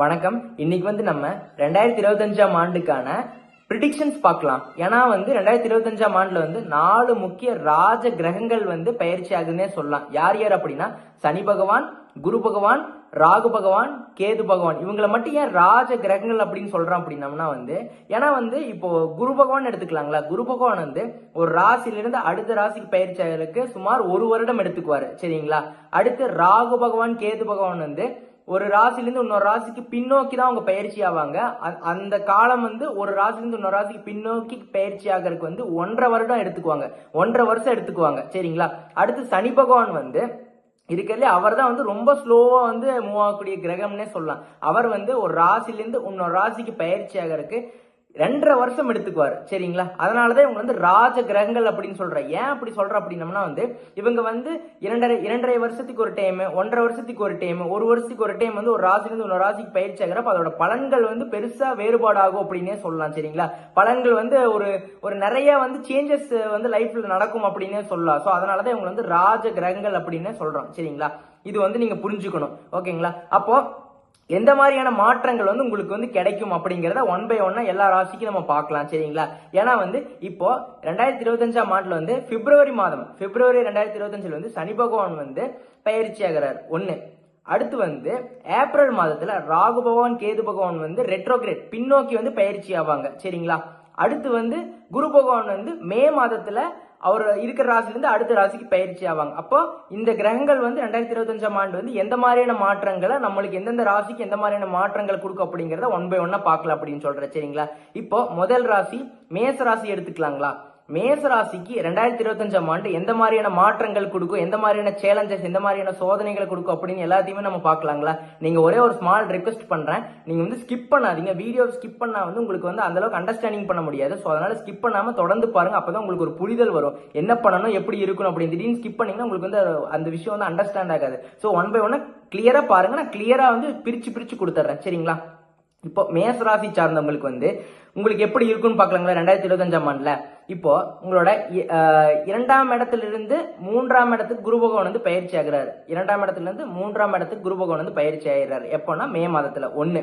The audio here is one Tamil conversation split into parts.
வணக்கம். இன்னைக்கு வந்து நம்ம ரெண்டாயிரத்தி இருபத்தஞ்சாம் ஆண்டுக்கான ப்ரிடிக்ஷன்ஸ் பார்க்கலாம். ஏன்னா வந்து ரெண்டாயிரத்தி இருபத்தஞ்சாம் ஆண்டுல வந்து நாலு முக்கிய ராஜ கிரகங்கள் வந்து பயிற்சி ஆகுதுன்னே சொல்லலாம். யார் யார் அப்படின்னா? சனி பகவான் குரு பகவான் ராகு பகவான் கேது பகவான். இவங்களை மட்டும் ஏன் ராஜ கிரகங்கள் அப்படின்னு சொல்றோம் அப்படின்னம்னா வந்து ஏன்னா வந்து இப்போ குரு பகவான் எடுத்துக்கலாங்களா? குரு பகவான் வந்து ஒரு ராசியிலிருந்து அடுத்த ராசிக்கு பயிற்சி ஆகிறதுக்கு சுமார் ஒரு வருடம் எடுத்துக்குவாரு. சரிங்களா? அடுத்து ராகு பகவான் கேது பகவான் வந்து ஒரு ராசிலேருந்து இன்னொரு ராசிக்கு பின்னோக்கி தான் அவங்க பயிற்சி ஆவாங்க. அந்த காலம் வந்து ஒரு ராசிலேருந்து இன்னொரு ராசிக்கு பின்னோக்கி பயிற்சி ஆகிறதுக்கு வந்து ஒன்றரை வருடம் எடுத்துக்குவாங்க. ஒன்றரை வருஷம் எடுத்துக்குவாங்க. சரிங்களா? அடுத்து சனி பகவான் வந்து இருக்கிறதுல அவர் தான் வந்து ரொம்ப ஸ்லோவாக வந்து மூவ் ஆகக்கூடிய கிரகம்னே சொல்லலாம். அவர் வந்து ஒரு ராசிலேருந்து இன்னொரு ராசிக்கு பயிற்சி ஆகிறதுக்கு ரெண்டரை வருஷம் எடுத்துக்குவார். சரிங்களா? அதனாலதான் இவங்க வந்து ராஜ கிரகங்கள் அப்படின்னு சொல்கிறேன் ஏன் அப்படி சொல்ற அப்படின்னம்னா வந்து இவங்க வந்து இரண்டரை இரண்டரை வருஷத்துக்கு ஒரு டைம் ஒன்றரை வருஷத்துக்கு ஒரு டைம் ஒரு வருஷத்துக்கு ஒரு டைம் வந்து ஒரு ராசிலிருந்து இன்னொரு ராசிக்கு பயிற்சி ஆகிறப்ப அதோட பலன்கள் வந்து பெருசா வேறுபாடாகும் அப்படின்னே சொல்லலாம். சரிங்களா? பலன்கள் வந்து ஒரு ஒரு நிறைய வந்து சேஞ்சஸ் வந்து லைஃப்ல நடக்கும் அப்படின்னே சொல்லலாம். ஸோ அதனாலதான் இவங்க வந்து ராஜ கிரகங்கள் அப்படின்னே சொல்றோம். சரிங்களா? இது வந்து நீங்க புரிஞ்சுக்கணும். ஓகேங்களா? அப்போ எந்த மாதிரியான மாற்றங்கள் வந்து உங்களுக்கு வந்து கிடைக்கும் அப்படிங்கிறத ஒன் பை ஒன்னா எல்லா ராசிக்கும் நம்ம பார்க்கலாம் சரிங்களா? ஏன்னா வந்து இப்போ ரெண்டாயிரத்தி இருபத்தஞ்சாம் ஆண்டுல வந்து பிப்ரவரி மாதம் பிப்ரவரி ரெண்டாயிரத்தி இருபத்தஞ்சில் வந்து சனி பகவான் வந்து பயிற்சி ஆகிறார் ஒன்று அடுத்து வந்து ஏப்ரல் மாதத்துல ராகு பகவான் கேது பகவான் வந்து ரெட்ரோகிரேட் பின்னோக்கி வந்து பயிற்சி ஆவாங்க சரிங்களா? அடுத்து வந்து குரு பகவான் வந்து மே மாதத்துல அவர் இருக்கிற ராசிலேருந்து அடுத்த ராசிக்கு பயிற்சி ஆவாங்க. அப்போ இந்த கிரகங்கள் வந்து ரெண்டாயிரத்தி இருபத்தஞ்சாம் ஆண்டு வந்து எந்த மாதிரியான மாற்றங்களை நம்மளுக்கு எந்தெந்த ராசிக்கு எந்த மாதிரியான மாற்றங்கள் கொடுக்கும் அப்படிங்கிறத ஒன் பை ஒன்னா பார்க்கலாம் அப்படின்னு சொல்றேன். சரிங்களா? இப்போ முதல் ராசி மேச ராசி எடுத்துக்கலாங்களா? மேசராசிக்கு ரெண்டாயிரத்தி இருபத்தஞ்சாம் ஆண்டு எந்த மாதிரியான மாற்றங்கள் கொடுக்கும்? எந்த மாதிரியான சேலஞ்சஸ் எந்த மாதிரியான சோதனைகளை கொடுக்கும் அப்படின்னு எல்லாத்தையுமே நம்ம பார்க்கலாங்களா? நீங்க ஒரே ஒரு ஸ்மால் ரெக்வஸ்ட் பண்றேன். நீங்க வந்து ஸ்கிப் பண்ணாதீங்க. வீடியோ ஸ்கிப் பண்ணா வந்து உங்களுக்கு வந்து அந்த அளவுக்கு அண்டர்ஸ்டாண்டிங் பண்ண முடியாது. ஸோ அதனால ஸ்கிப் பண்ணாம தொடர்ந்து பாருங்க. அப்பதான் உங்களுக்கு ஒரு புரிதல் வரும். என்ன பண்ணணும் எப்படி இருக்கணும் அப்படின்னு திடீர்னு ஸ்கிப் பண்ணீங்கன்னா உங்களுக்கு வந்து அந்த விஷயம் வந்து அண்டர்ஸ்டாண்ட் ஆகாது. ஸோ ஒன் பை ஒன்னா கிளியரா பாருங்க. நான் கிளியரா வந்து பிரிச்சு பிரிச்சு கொடுத்துட்றேன். சரிங்களா? இப்போ மேசராசி சார்ந்தவங்களுக்கு வந்து உங்களுக்கு எப்படி இருக்குன்னு பார்க்கலாங்களா? ரெண்டாயிரத்தி இருபத்தஞ்சாம் ஆண்டுல. இப்போ உங்களோட இ- இரண்டாம் இடத்துல இருந்து மூன்றாம் இடத்துக்கு குரு பகவான் வந்து பயிற்சி ஆகிறாரு. இரண்டாம் இடத்துலேருந்து மூன்றாம் இடத்துக்கு குரு பகவான் வந்து பயிற்சி ஆகிறாரு எப்போன்னா மே மாதத்தில். ஒன்று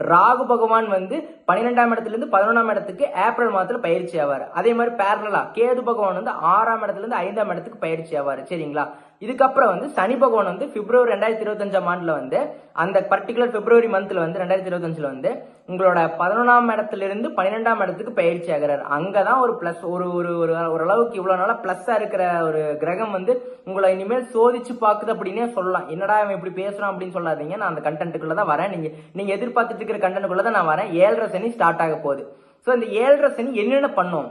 ராகு பகவான் வந்து பன்னிரெண்டாம் இடத்துலேருந்து பதினொன்றாம் இடத்துக்கு ஏப்ரல் மாதத்தில் பயிற்சி ஆவார். அதே மாதிரி பேரலா கேது பகவான் வந்து ஆறாம் இடத்துலேருந்து ஐந்தாம் இடத்துக்கு பயிற்சி ஆவார். சரிங்களா? இதுக்கப்புறம் வந்து சனி பகவான் வந்து பிப்ரவரி ரெண்டாயிரத்தி இருபத்தஞ்சாம் ஆண்டுல வந்து அந்த பர்டிகுலர் பிப்ரவரி மந்த்ல வந்து ரெண்டாயிரத்தி இருபத்தஞ்சுல வந்து உங்களோட பதினொன்றாம் இடத்துல இருந்து பன்னிரெண்டாம் இடத்துக்கு பயிற்சி ஆகிறார். அங்கதான் ஒரு பிளஸ் ஒரு ஒரு ஒரு ஓரளவுக்கு இவ்வளவு நாளா பிளஸ்ஸா இருக்கிற ஒரு கிரகம் வந்து உங்களை இனிமேல் சோதிச்சு பாக்குது அப்படின்னே சொல்லலாம். என்னடா அவன் இப்படி பேசுறான் அப்படின்னு சொல்லாதீங்க. நான் அந்த கண்டென்ட்டுக்குள்ள தான் வரேன். நீங்க நீங்க எதிர்பார்த்துட்டு இருக்கிற கண்டென்ட்டுக்குள்ள தான் நான் வரேன். ஏழரை சனி ஸ்டார்ட் ஆக போகுது. ஸோ இந்த ஏழரை சனி என்னென்ன பண்ணும்?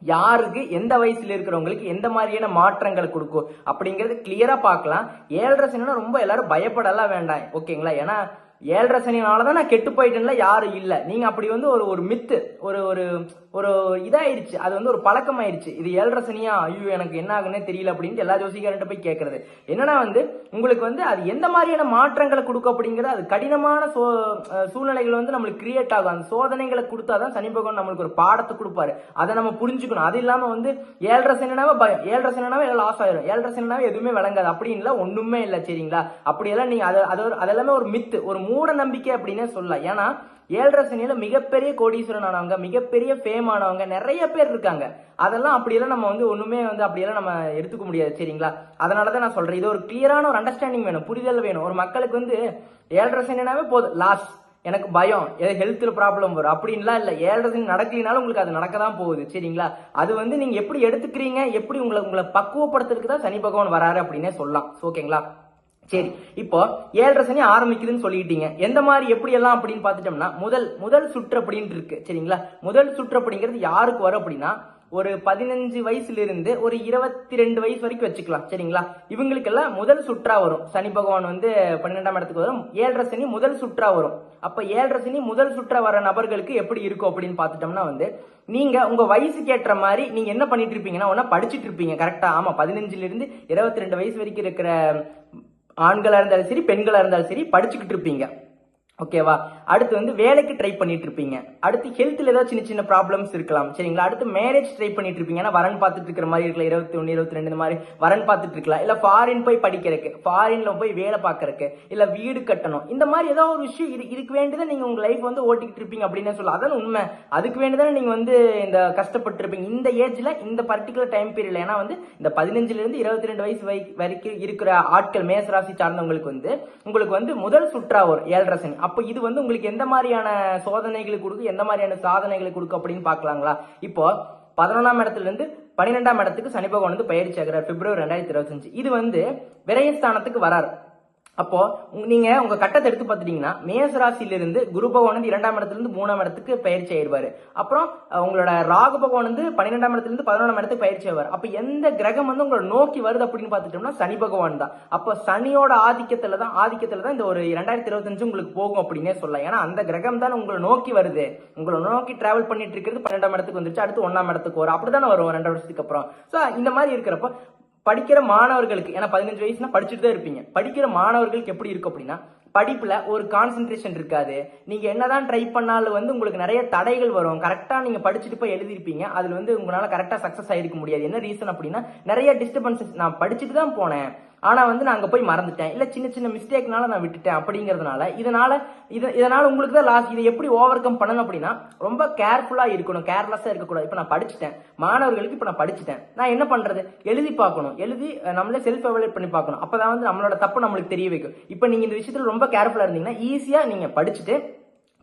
யாருக்கு எந்த வயசுல இருக்கிறவங்களுக்கு எந்த மாதிரியான மாற்றங்கள் கொடுக்கும் அப்படிங்கறது கிளியரா பார்க்கலாம். ஏழரை சனினா ரொம்ப எல்லாரும் பயப்படலாம் வேண்டாம். ஓகேங்களா? ஏன்னா ஏழரை சனினால தான் நான் கெட்டு போயிட்டேன்ல யாரும் இல்லை. நீங்க அப்படி வந்து ஒரு ஒரு மித்து ஒரு ஒரு ஒரு இதாயிருச்சு. அது வந்து ஒரு பழக்கமாயிருச்சு. இது ஏழரை சனியா? ஐயோ எனக்கு என்ன ஆகுன்னே தெரியல அப்படின்ட்டு எல்லா ஜோசிக்காரன்ட்ட போய் கேட்கறது என்னன்னா வந்து உங்களுக்கு வந்து அது எந்த மாதிரியான மாற்றங்களை கொடுக்கும் அப்படிங்கிறது அது கடினமான சோ சூழ்நிலைகள் வந்து நம்மளுக்கு கிரியேட் ஆகும். அந்த சோதனைகளை கொடுத்தாதான் சனி பகவான் நம்மளுக்கு ஒரு பாடத்தை கொடுப்பாரு. அதை நம்ம புரிஞ்சுக்கணும். அது இல்லாம வந்து ஏழரை சனினாவே பயம் ஏழரை சனினாவே எல்லாம் லாஸ் ஆயிரும். ஏழரை சனினாவே எதுவுமே விளங்காது. அப்படின்னு ஒண்ணுமே இல்லை சரிங்களா? அப்படியெல்லாம் நீங்க அதை அது ஒரு- அதெல்லாமே ஒரு மித்து ஒரு மூட நம்பிக்கை அப்படின்னே சொல்லலாம். ஏன்னா ஏழரை சனியில மிகப்பெரிய கோடீஸ்வரன் ஆனவங்க மிகப்பெரிய ஃபேம் ஆனவங்க நிறைய பேர் இருக்காங்க. அதெல்லாம் அப்படியெல்லாம் நம்ம வந்து ஒண்ணுமே வந்து அப்படியெல்லாம் நம்ம எடுத்துக்க முடியாது சரிங்களா? அதனால தான் நான் சொல்றேன். இது ஒரு கிளியரான ஒரு அண்டர்ஸ்டாண்டிங் வேணும் புரிதல் வேணும். ஒரு மக்களுக்கு வந்து ஏழரை சனினாவே போதும். லாஸ் எனக்கு பயம். ஏதோ ஹெல்த்ல ப்ராப்ளம் வரும். அப்படின்லாம் இல்லை. ஏழரை சனி நடக்கலினாலும் உங்களுக்கு அது நடக்க தான் போகுது சரிங்களா? அது வந்து நீங்க எப்படி எடுத்துக்கிறீங்க? எப்படி உங்களை உங்களை பக்குவப்படுத்துறதுக்கு தான் சனி பகவான் வராரு அப்படின்னே சொல்லலாம். ஓகேங்களா சரி இப்போ ஏழரை சனி ஆரம்பிக்குதுன்னு சொல்லிட்டீங்க எந்த மாதிரி எப்படி எல்லாம் அப்படின்னு பார்த்துட்டோம்னா முதல் முதல் சுற்று அப்படின்னு இருக்கு சரிங்களா? முதல் சுற்று அப்படிங்கிறது யாருக்கு வரும் அப்படின்னா ஒரு பதினஞ்சு வயசுல இருந்து ஒரு இருபத்தி ரெண்டு வயசு வரைக்கும் வச்சுக்கலாம் சரிங்களா? இவங்களுக்கெல்லாம் முதல் சுற்றா வரும். சனி பகவான் வந்து பன்னெண்டாம் இடத்துக்கு வரும். ஏழரை சனி முதல் சுற்றா வரும். அப்ப ஏழரை சனி முதல் சுற்றா வர நபர்களுக்கு எப்படி இருக்கும் அப்படின்னு பார்த்துட்டோம்னா வந்து நீங்க உங்க வயசுக்கு ஏற்ற மாதிரி நீங்க என்ன பண்ணிட்டு இருப்பீங்கன்னா ஒன்னா படிச்சிட்டு இருப்பீங்க கரெக்டா ஆமா பதினஞ்சுல இருந்து இருபத்தி ரெண்டு வயசு வரைக்கும் இருக்கிற ஆண்களாக இருந்தாலும் சரி பெண்களாக இருந்தாலும் சரி படிச்சுக்கிட்டு இருப்பீங்க. ஓகேவா அடுத்து வந்து வேலைக்கு ட்ரை பண்ணிட்டு இருப்பீங்க அடுத்து ஹெல்த்தில் ஏதாவது சின்ன சின்ன ப்ராப்ளம்ஸ் இருக்கலாம். சரிங்களா? அடுத்து மேரேஜ் ட்ரை பண்ணிட்டு இருப்பீங்க ஏன்னா வரன் பார்த்துட்டு இருக்கிற மாதிரி இருக்கலாம். இருபத்தி ஒன்று இருபத்தி ரெண்டு இந்த மாதிரி வரன் பார்த்துட்டு இருக்கலாம் இல்லை ஃபாரின் போய் படிக்கிறதுக்கு ஃபாரின்ல போய் வேலை பார்க்கறக்கு இல்லை வீடு கட்டணும். இந்த மாதிரி ஏதோ ஒரு விஷயம் இது இதுக்கு வேண்டிதான் நீங்கள் உங்கள் லைஃப் வந்து ஓட்டிக்கிட்டு இருப்பீங்க அப்படின்னு சொல்லலாம். அதான் உண்மை. அதுக்கு வேண்டிதான் நீங்கள் வந்து இந்த கஷ்டப்பட்டு இருப்பீங்க இந்த ஏஜில் இந்த பர்டிகுலர் டைம் பீரியட்ல ஏன்னா வந்து இந்த பதினஞ்சுலேருந்து இருபத்தி ரெண்டு வயசு வரைக்கும் இருக்கிற ஆட்கள் மேச ராசி சார்ந்தவங்களுக்கு வந்து உங்களுக்கு வந்து முதல் சுற்றா வரும் ஏழரை சனி. அப்போ இது வந்து உங்களுக்கு எந்த மாதிரியான சோதனைகளை கொடுக்கு எந்த மாதிரியான சாதனைகளை கொடுக்கு அப்படின்னு பார்க்கலாங்களா? இப்போ பதினொன்றாம் இடத்துல இருந்து பன்னிரெண்டாம் இடத்துக்கு சனி பகவான் வந்து பயிற்சி ஆகிறார் பிப்ரவரி ரெண்டாயிரத்தி இருபத்தஞ்சு. இது வந்து விரயஸ்தானத்துக்கு வரார். அப்போ நீங்க உங்க கட்டத்தை எடுத்து பார்த்துட்டீங்கன்னா மேசராசியிலிருந்து குரு பகவான் வந்து இரண்டாம் இடத்துல இருந்து மூணாம் இடத்துக்கு பயிற்சி ஆயிடுவாரு. அப்புறம் உங்களோட ராகு பகவான் வந்து பன்னிரெண்டாம் இடத்துல இருந்து பதினொன்றாம் இடத்துக்கு பயிற்சி ஆவார். அப்ப எந்த கிரகம் வந்து உங்களை நோக்கி வருது அப்படின்னு பார்த்துட்டோம்னா சனி பகவான் தான். அப்ப சனியோட ஆதிக்கத்துல தான் ஆதிக்கத்துல தான் இந்த ஒரு இரண்டாயிரத்தி இருபத்தஞ்சு உங்களுக்கு போகும் அப்படின்னே சொல்லலாம். ஏன்னா அந்த கிரகம் தான் உங்களை நோக்கி வருது. உங்களை நோக்கி டிராவல் பண்ணிட்டு இருக்கிறது பன்னெண்டாம் இடத்துக்கு வந்துருச்சு அடுத்து ஒன்னாம் இடத்துக்கு வரும். அப்படிதான் வரும் ரெண்டு வருஷத்துக்கு அப்புறம். ஸோ இந்த மாதிரி இருக்கிறப்ப படிக்கிற மாணவர்களுக்கு ஏன்னா பதினஞ்சு வயசுனா படிச்சுட்டு தான் இருப்பீங்க. படிக்கிற மாணவர்களுக்கு எப்படி இருக்கும் அப்படின்னா படிப்பில் ஒரு கான்சென்ட்ரேஷன் இருக்காது. நீங்கள் என்னதான் ட்ரை பண்ணாலும் வந்து உங்களுக்கு நிறைய தடைகள் வரும். கரெக்டாக நீங்கள் படிச்சுட்டு போய் எழுதிருப்பீங்க அதில் வந்து உங்களால் கரெக்டாக சக்ஸஸ் ஆகிருக்க முடியாது. என்ன ரீசன் அப்படின்னா நிறைய டிஸ்டர்பன்சஸ் நான் படிச்சுட்டு தான் போனேன். ஆனால் வந்து நான் அங்கே போய் மறந்துட்டேன். இல்லை சின்ன சின்ன மிஸ்டேக்னால நான் விட்டுட்டேன் அப்படிங்கிறதுனால இதனால் இது இதனால் உங்களுக்கு தான் லாஸ் இதை எப்படி ஓவர் கம் பண்ணணும் அப்படின்னா ரொம்ப கேர்ஃபுல்லாக இருக்கணும். கேர்லெஸ்ஸாக இருக்கக்கூடாது. இப்போ நான் படிச்சுட்டேன். மாணவர்களுக்கு இப்போ நான் படிச்சுட்டேன். நான் என்ன பண்ணுறது எழுதி பார்க்கணும். எழுதி நம்மளே செல்ஃப் எவலேட் பண்ணி பார்க்கணும். அப்பதான் வந்து நம்மளோட தப்பு நம்மளுக்கு தெரிய வைக்கும். இப்போ நீங்கள் இந்த விஷயத்தில் ரொம்ப கேர்ஃபுல்லாக இருந்தீங்கன்னா ஈஸியாக நீங்கள் படிச்சுட்டு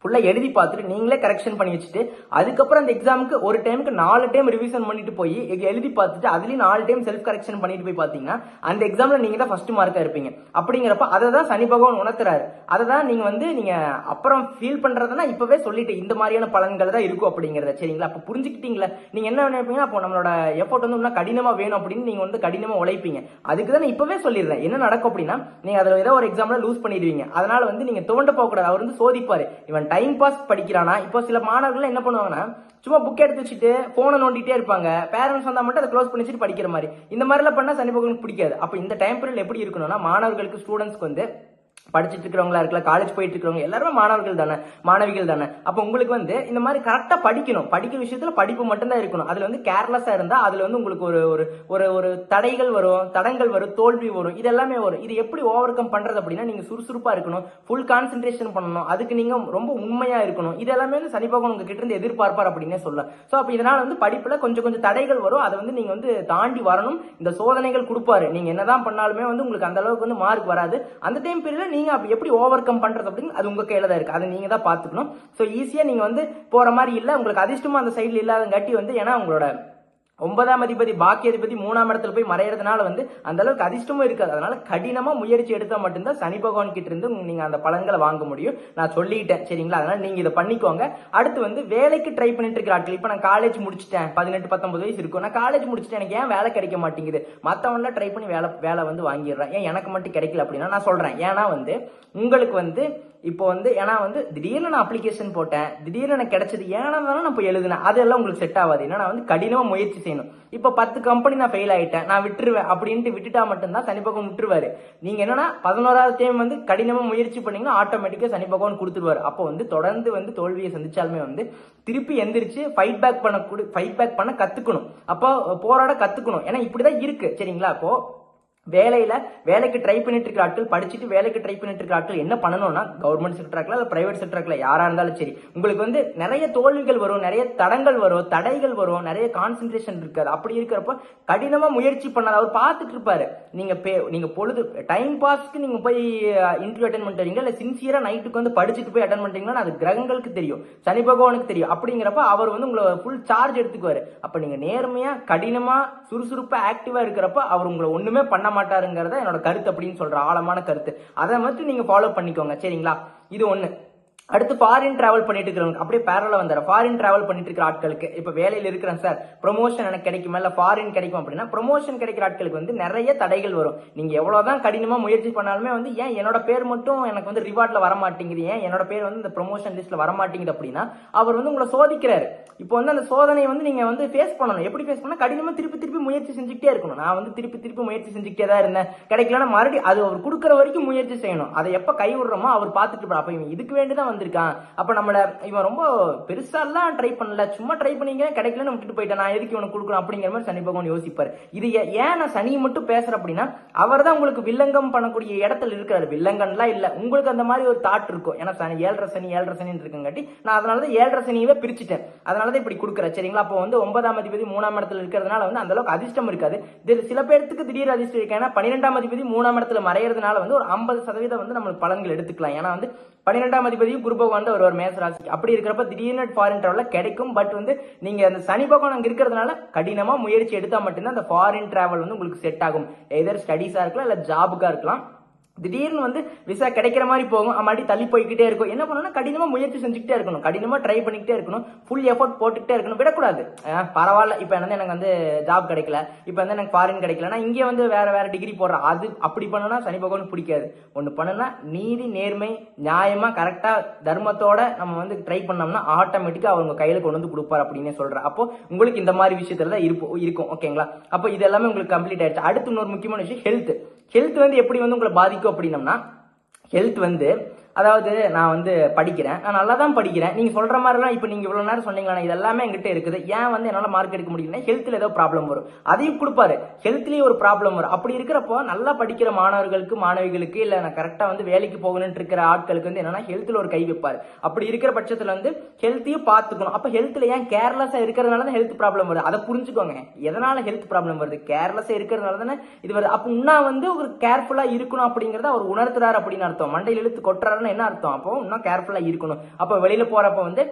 ஃபுல்லாக எழுதி பார்த்துட்டு நீங்களே கரெக்ஷன் பண்ணி வச்சுட்டு அதுக்கப்புறம் அந்த எக்ஸாமுக்கு ஒரு டைமுக்கு நாலு டைம் ரிவிஷன் பண்ணிட்டு போய் எழுதி பார்த்துட்டு அதுலேயும் நாலு டைம் செல்ஃப் கரெக்ஷன் பண்ணிட்டு போய் பார்த்தீங்கன்னா அந்த எக்ஸாமில் நீங்கள் தான் ஃபர்ஸ்ட் மார்க்காக இருப்பீங்க. அப்படிங்கிறப்ப அதை தான் சனி பகவான் உணர்த்துறாரு. அதை தான் நீங்கள் வந்து நீங்கள் அப்புறம் ஃபீல் பண்ணுறதுனா இப்போவே சொல்லிட்டு இந்த மாதிரியான பலன்கள் தான் இருக்கும் அப்படிங்கிறத சரிங்களா? அப்போ புரிஞ்சுக்கிட்டீங்களா? நீங்கள் என்ன நினைப்பீங்கன்னா அப்போ நம்மளோட எஃபோர்ட் வந்து இன்னும் கடினமாக வேணும் அப்படின்னு நீங்கள் வந்து கடினமாக உழைப்பீங்க. அதுக்கு தான் நான் சொல்லிடுறேன். என்ன நடக்கும் அப்படின்னா நீங்கள் அதில் ஏதோ ஒரு எக்ஸாமில் லூஸ் பண்ணிடுவீங்க. அதனால் வந்து நீங்கள் தோண்ட போகக்கூடாது. அவர் வந்து சோதிப்பார். இவன் டைம் பாஸ் படிக்கிறானா? இப்போ சில மாணவர்கள் என்ன பண்ணுவாங்கன்னா சும்மா புக் எடுத்து வச்சுட்டு போனை நோண்டிட்டே இருப்பாங்க. பேரண்ட்ஸ் வந்தால் மட்டும் அதை க்ளோஸ் பண்ணி வச்சுட்டு படிக்கிற மாதிரி. இந்த மாதிரிலாம் பண்ணால் சனி பகவானுக்கு பிடிக்காது. அப்போ இந்த டைம் பீரியட் எப்படி இருக்கணும்னா மாணவர்களுக்கு ஸ்டூடெண்ட்ஸ்க்கு வந்து படிச்சுட்டு இருக்கிறவங்களா இருக்கலாம் காலேஜ் போயிட்டு இருக்கிறவங்க எல்லாருமே மாணவர்கள் தானே மாணவிகள் தானே. அப்போ உங்களுக்கு வந்து இந்த மாதிரி கரெக்டாக படிக்கணும். படிக்கிற விஷயத்துல படிப்பு மட்டும்தான் இருக்கணும். அதுல வந்து கேர்லெஸ்ஸாக இருந்தால் அதுல வந்து உங்களுக்கு ஒரு ஒரு ஒரு ஒரு தடைகள் வரும் தடங்கள் வரும் தோல்வி வரும். இது எல்லாமே வரும். இது எப்படி ஓவர் கம் பண்றது அப்படின்னா நீங்க சுறுசுறுப்பாக இருக்கணும். ஃபுல் கான்சென்ட்ரேஷன் பண்ணணும். அதுக்கு நீங்க ரொம்ப உண்மையா இருக்கணும். இது எல்லாமே வந்து சனி பகவான் உங்ககிட்ட இருந்து எதிர்பார்ப்பார் அப்படின்னே சொல்லலாம். ஸோ அப்போ இதனால வந்து படிப்புல கொஞ்சம் கொஞ்சம் தடைகள் வரும். அதை வந்து நீங்க வந்து தாண்டி வரணும். இந்த சோதனைகள் கொடுப்பாரு. நீங்க என்னதான் பண்ணாலுமே வந்து உங்களுக்கு அந்த அளவுக்கு வந்து மார்க் வராது. அந்த டைம் பீரியட்ல நீங்கள் அப்படி எப்படி ஓவர் கம் பண்றது அப்படின்னு அது உங்க கையில் தான் இருக்கு. அதை நீங்க தான் பார்த்துக்கணும் ஸோ ஈஸியா நீங்க வந்து போற மாதிரி இல்லை. உங்களுக்கு அதிர்ஷ்டமா அந்த சைடுல இல்லாதங்காட்டி வந்து ஏன்னா உங்களோட ஒன்பதாம் அதிபதி பாக்கிய அதிபதி மூணாம் இடத்துல போய் மறையறதுனால வந்து அந்த அளவுக்கு அதிர்ஷ்டமும் இருக்காது. அதனால கடினமா முயற்சி எடுத்தால் மட்டும்தான் சனி பகவான் கிட்ட இருந்து நீங்க அந்த பழங்களை வாங்க முடியும். நான் சொல்லிட்டேன் சரிங்களா? அதனால நீங்க இதை பண்ணிக்கோங்க. அடுத்து வந்து வேலைக்கு ட்ரை பண்ணிட்டு இருக்கிற ஆட்கள். இப்ப நான் காலேஜ் முடிச்சிட்டேன். பதினெட்டு பத்தொன்பது வயசு இருக்கும். நான் காலேஜ் முடிச்சிட்டேன். எனக்கு ஏன் வேலை கிடைக்க மாட்டேங்குது? மத்தவன்ல ட்ரை பண்ணி வேலை வேலை வந்து வாங்கிடுறேன். ஏன் எனக்கு மட்டும் கிடைக்கல அப்படின்னா நான் சொல்றேன். ஏன்னா வந்து உங்களுக்கு வந்து இப்போ வந்து ஏன்னா வந்து திடீர்னு நான் அப்ளிகேஷன் போட்டேன் திடீர்னு எனக்கு கிடைச்சது ஏன்னா தானே நான் இப்போ எழுதினேன் அதெல்லாம் உங்களுக்கு செட் ஆகாது. ஏன்னா நான் வந்து கடினமாக முயற்சி செய்யணும். இப்போ பத்து கம்பெனி நான் ஃபெயில் ஆகிட்டேன் நான் விட்டுருவேன் அப்படின்ட்டு விட்டுட்டா மட்டும்தான் சனி விட்டுருவாரு. நீங்கள் என்னன்னா பதினோராவது டைம் வந்து கடினமாக முயற்சி பண்ணீங்கன்னா ஆட்டோமேட்டிக்காக சனி பகவான் கொடுத்துருவாரு. அப்போ வந்து தொடர்ந்து வந்து தோல்வியை சந்திச்சாலுமே வந்து திருப்பி எந்திரிச்சு ஃபைட் பேக் பண்ண ஃபைட் பேக் பண்ண கற்றுக்கணும் அப்போ போராட கற்றுக்கணும் ஏன்னா இப்படிதான் இருக்குது சரிங்களா? அப்போது வேலையில வேலைக்கு ட்ரை பண்ணிட்டு இருக்கிற ஆட்கள் படிச்சுட்டு வேலைக்கு ட்ரை பண்ணிட்டு இருக்கிற ஆட்கள் என்ன பண்ணணும்னா கவர்மெண்ட் செக்டராக்கல இல்ல பிரைவேட் செக்டராக்கல யாரா இருந்தாலும் சரி. உங்களுக்கு வந்து நிறைய தோல்விகள் வரும் நிறைய தடங்கள் வரும் தடைகள் வரும் நிறைய கான்சென்ட்ரேஷன் இருக்காது அப்படி இருக்கிறப்ப கடினமா முயற்சி பண்ணாத அவர் பார்த்துட்டு இருப்பாரு. நீங்க பே- நீங்க பொழுது டைம் பாஸ்க்கு நீங்க போய் இன்டர்வியூ அட்டன் பண்றீங்க இல்ல சின்சியரா நைட்டுக்கு வந்து படிச்சுட்டு போய் அட்டன் பண்றீங்கன்னா அது கிரகங்களுக்கு தெரியும். சனி பகவானுக்கு தெரியும். அப்படிங்கிறப்ப அவர் வந்து உங்களை ஃபுல் சார்ஜ் எடுத்துக்குவாரு. அப்ப நீங்க நேர்மையா கடினமா சுறுசுறுப்பா ஆக்டிவா இருக்கிறப்ப அவர் உங்களை ஒண்ணுமே பண்ண மாட்டாருங்கிறத என்னோட கருத்து அப்படின்னு சொல்ற ஆழமான கருத்து. அதை மட்டும் நீங்க ஃபாலோ பண்ணிக்கோங்க சரிங்களா? இது ஒண்ணு. அடுத்து ஃபாரின் டிராவல் பண்ணிட்டு இருக்கிறவங்க அப்படியே பேரல வந்துடுற ஃபாரின் டிராவல் பண்ணிட்டு இருக்கிற ஆட்களுக்கு இப்போ வேலையில் இருக்கிறேன் சார் ப்ரொமோஷன் எனக்கு கிடைக்குமா? இல்லை ஃபாரின் கிடைக்கும் அப்படின்னா ப்ரொமோஷன் கிடைக்கிற ஆட்களுக்கு வந்து நிறைய தடைகள் வரும். நீங்கள் எவ்வளோதான் கடினமாக முயற்சி பண்ணாலுமே வந்து ஏன் என்னோட பேர் மட்டும் எனக்கு வந்து ரிவார்டில் வர மாட்டேங்குது ஏன் என்னோட பேர் வந்து இந்த ப்ரொமோஷன் லிஸ்ட்டில் வர மாட்டேங்குது அப்படின்னா அவர் வந்து உங்களை சோதிக்கிறாரு. இப்போ வந்து அந்த சோதனையை வந்து நீங்கள் வந்து ஃபேஸ் பண்ணணும். எப்படி ஃபேஸ் பண்ணால் கடினமாக திருப்பி திருப்பி முயற்சி செஞ்சுக்கிட்டே இருக்கணும். நான் வந்து திருப்பி திருப்பி முயற்சி செஞ்சுக்கிட்டே தான் இருந்தேன். கிடைக்கலன்னா மறுபடியும் அது அவர் கொடுக்குற வரைக்கும் முயற்சி செய்யணும். அதை எப்போ கை விடுறோமோ அவர் பார்த்துட்டு அப்போ இதுக்கு வேண்டி தான் வந்திருக்கான். அப்ப நம்மள இவன் ரொம்ப பெருசாலாம் ட்ரை பண்ணல. சும்மா ட்ரை பண்ணிங்க கிடைக்கலன்னு விட்டுட்டு போயிட்டேன். நான் எதுக்கு இவனுக்கு கொடுக்கணும் அப்படிங்கிற மாதிரி சனி பகவான் யோசிப்பார். இது ஏன் நான் சனியை மட்டும் பேசுறேன் அப்படின்னா அவர் தான் உங்களுக்கு வில்லங்கம் பண்ணக்கூடிய இடத்துல இருக்கிறாரு. வில்லங்கம்லாம் இல்ல. உங்களுக்கு அந்த மாதிரி ஒரு தாட் இருக்கும். ஏன்னா சனி ஏழரை சனி ஏழரை சனின்னு இருக்குங்காட்டி நான் அதனால தான் ஏழரை சனியவே பிரிச்சுட்டேன். அதனால தான் இப்படி கொடுக்குறேன். சரிங்களா? அப்போ வந்து ஒன்பதாம் அதிபதி மூணாம் இடத்துல இருக்கிறதுனால வந்து அந்த அளவுக்கு அதிர்ஷ்டம் இருக்காது. இது சில பேர்த்துக்கு திடீர் அதிர்ஷ்டம் இருக்கு. ஏன்னா பன்னிரெண்டாம் அதிபதி மூணாம் இடத்துல மறையறதுனால வந்து ஒரு ஐம்பது சதவீதம் வந்து நம்மளுக்கு பலன்கள் எடுத்துக்கலாம். ஏன்னா வந்து பன்னிரெண்டாம் அதிபதியும் குரு பகவான் தான் வருவார் மேச ராசிக்கு அப்படி இருக்கிறப்ப திடீர்னு ஃபாரின் டிராவல் கிடைக்கும். பட் வந்து நீங்க அந்த சனி பகவான் அங்க இருக்கிறதுனால கடினமா முயற்சி எடுத்தா மட்டும்தான் அந்த ஃபாரின் டிராவல் வந்து உங்களுக்கு செட் ஆகும். எதர் ஸ்டடீஸாக இருக்கலாம் இல்ல ஜாபுக்கா இருக்கலாம். திடீர்னு வந்து விசா கிடைக்கிற மாதிரி போகும். மறுபடியும் தள்ளி போய்கிட்டே இருக்கும். என்ன பண்ணணும்னா கடினமாக முயற்சி செஞ்சுக்கிட்டே இருக்கணும். கடினமாக ட்ரை பண்ணிக்கிட்டே இருக்கணும். ஃபுல் எஃபோர்ட் போட்டுக்கிட்டே இருக்கணும். விடக்கூடாது. பரவாயில்ல. இப்போ வந்து எனக்கு வந்து ஜாப் கிடைக்கல. இப்போ வந்து எனக்கு ஃபாரின் கிடைக்கல. இங்கே வந்து வேற வேற டிகிரி போடுறேன். அது அப்படி பண்ணுனா சனி பகவான் பிடிக்காது. ஒன்று பண்ணுனா நீதி நேர்மை நியாயமாக கரெக்டாக தர்மத்தோட நம்ம வந்து ட்ரை பண்ணோம்னா ஆட்டோமேட்டிக்காக அவங்க கையில் கொண்டு வந்து கொடுப்பார் அப்படின்னு சொல்கிறேன் அப்போ உங்களுக்கு இந்த மாதிரி விஷயத்துல தான் இருப்போம் இருக்கும். ஓகேங்களா அப்போ இது எல்லாமே உங்களுக்கு கம்ப்ளீட் ஆயிடுச்சு. அடுத்து இன்னொரு முக்கியமான விஷயம் ஹெல்த் ஹெல்த் வந்து எப்படி வந்து உங்களை பாதிக்கும் அப்படின்னம்னா ஹெல்த் வந்து அதாவது நான் வந்து படிக்கிறேன். நான் நல்லா தான் படிக்கிறேன். நீங்கள் சொல்கிற மாதிரிலாம் இப்போ நீங்கள் இவ்வளோ நேரம் சொன்னீங்களா இது எல்லாமே என்கிட்ட இருக்குது. ஏன் வந்து என்னால் மார்க் எடுக்க முடியலன்னா ஹெல்த்தில் ஏதோ ப்ராப்ளம் வரும். அதையும் கொடுப்பாரு. ஹெல்த்லேயே ஒரு ப்ராப்ளம் வரும். அப்படி இருக்கிறப்போ நல்லா படிக்கிற மாணவர்களுக்கு மாணவிகளுக்கு இல்லை நான் கரெக்டாக வந்து வேலைக்கு போகணுன்ட்டு இருக்கிற ஆட்களுக்கு வந்து என்னன்னா ஹெல்த்தில் ஒரு கை வைப்பார். அப்படி இருக்கிற பட்சத்தில் வந்து ஹெல்த்தையும் பார்த்துக்கணும். அப்போ ஹெல்த்தில் ஏன் கேர்லெஸ்ஸாக இருக்கிறதுனால தான் ஹெல்த் ப்ராப்ளம் வருது? அதை புரிஞ்சுக்கோங்க. எதனால் ஹெல்த் ப்ராப்ளம் வருது? கேர்லெஸ்ஸாக இருக்கிறதுனால தானே இது வருது. அப்போ உன்னா வந்து ஒரு கேர்ஃபுல்லாக இருக்கணும் அப்படிங்கிறத அவர் உணர்த்துறாரு அப்படின்னு அர்த்தம். மண்டையில் இழுத்து கொட்டுறாருன்னா என்ன அர்த்தம்? அப்போ இன்னும் கேர்ஃபுல்லா இருக்கணும். அப்ப வெளியில போறப்ப வந்து